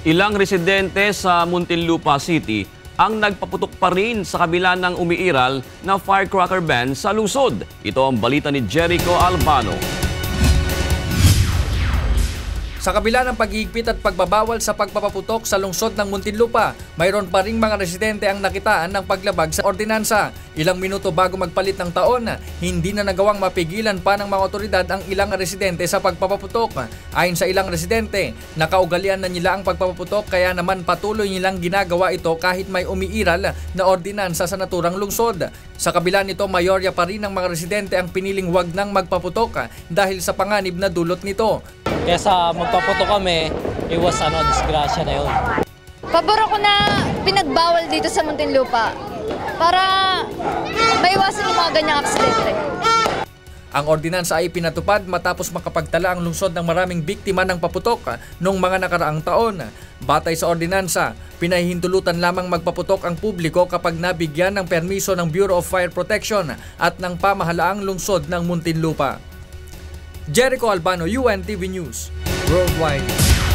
Ilang residente sa Muntinlupa City ang nagpaputok pa rin sa kabila ng umiiral na firecracker ban sa lungsod. Ito ang balita ni Jericho Albano. Sa kabila ng paghihigpit at pagbabawal sa pagpapaputok sa lungsod ng Muntinlupa, mayroon pa ring mga residente ang nakitaan ng paglabag sa ordinansa. Ilang minuto bago magpalit ng taon, hindi na nagawang mapigilan pa ng mga otoridad ang ilang residente sa pagpapaputok. Ayon sa ilang residente, nakaugalian na nila ang pagpapaputok kaya naman patuloy nilang ginagawa ito kahit may umiiral na ordinansa sa naturang lungsod. Sa kabila nito, mayorya pa rin ng mga residente ang piniling wag nang magpaputok dahil sa panganib na dulot nito. Kesa magpaputo kami, iwas ano, disgrasya na yun. Pabor ako na pinagbawal dito sa Muntinlupa para maiwasan yung mga ganyang aksidente. Ang ordinansa ay pinatupad matapos makapagtala ang lungsod ng maraming biktima ng paputok noong mga nakaraang taon. Batay sa ordinansa, pinahihintulutan lamang magpaputok ang publiko kapag nabigyan ng permiso ng Bureau of Fire Protection at ng pamahalaang lungsod ng Muntinlupa. Jericho Albano, UNTV News, worldwide.